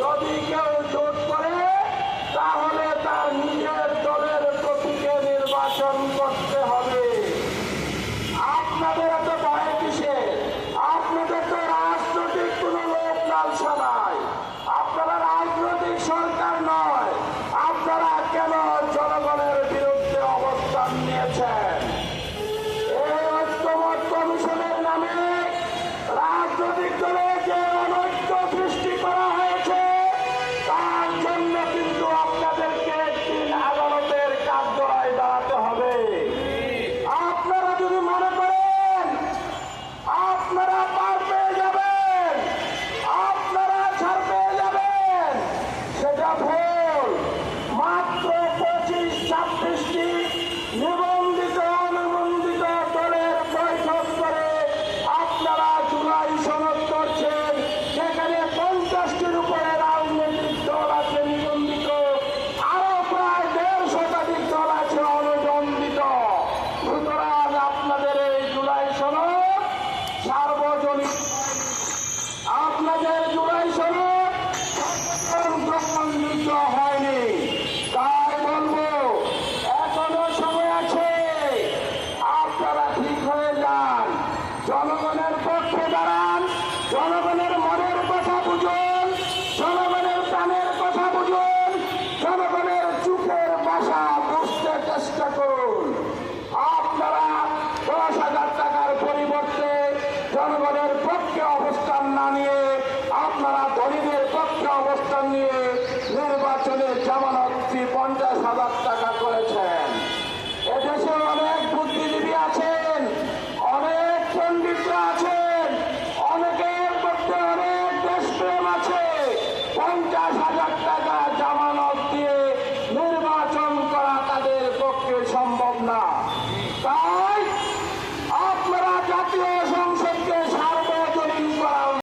Jody Gallagher. জনগণের পক্ষে অবস্থান না নিয়ে, আপনারা ধনীদের পক্ষে অবস্থান নিয়ে নির্বাচনে জামানতটি পঞ্চাশ হাজার টাকা করেছেন? এদেশে অনেক বুদ্ধিজীবী আছেন, অনেক পণ্ডিতরা আছেন, অনেকের পক্ষে অনেক দেশপ্রেম আছে। পঞ্চাশ হাজার টাকা জামানত দিয়ে নির্বাচন করা তাদের পক্ষে সম্ভব না।